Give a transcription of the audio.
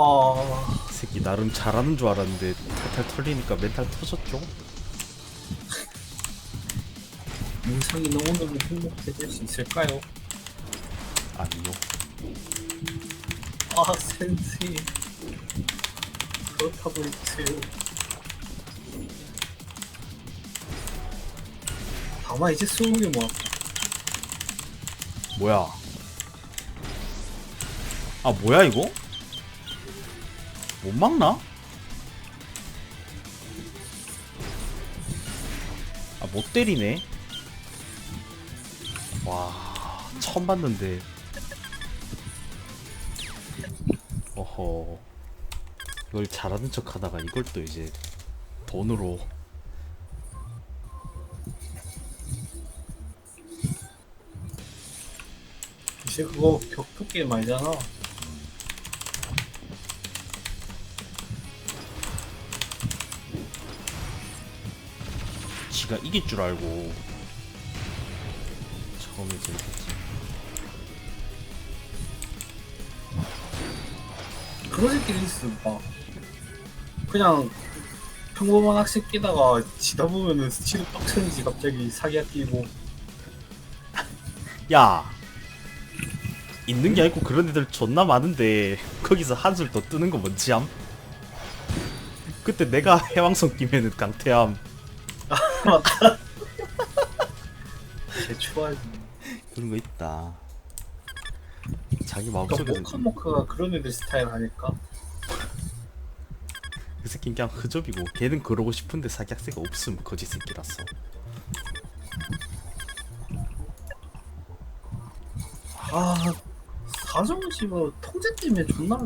아이 새끼 나름 잘하는 줄 알았는데 멘탈 털리니까 멘탈 터졌죠? 민상이는 오늘은 행복해질 수 있을까요? 아니요 아 센스 그렇다고 했어요 다만 이제 스무 개 모았다 뭐야 아 뭐야 이거? 못 막나? 아 못 때리네. 와 처음 봤는데. 어허. 이걸 잘하는 척 하다가 이걸 또 이제 돈으로. 이제 그거 격투 게임 아니잖아 지가 이길 줄 알고. 처음에 저랬겠지. 그런 새끼도 있어 막. 그냥 평범한 학생 끼다가 지다 보면은 스치도 빡쳤는지 갑자기 사기가 끼고. 야! 있는 게 아니고 그런 애들 존나 많은데 거기서 한술 더 뜨는 거 뭔지 암? 그때 내가 해왕성 끼면은 강태 함 개추하지 그런 거 있다. 자기 그러니까 마음속에서 모카모카가 그런 애들 스타일 아닐까? 그 새끼는 그냥 흐접이고 걔는 그러고 싶은데 사기학생가 없음 거짓 새끼라서. 아 집어 통제 때문에 존나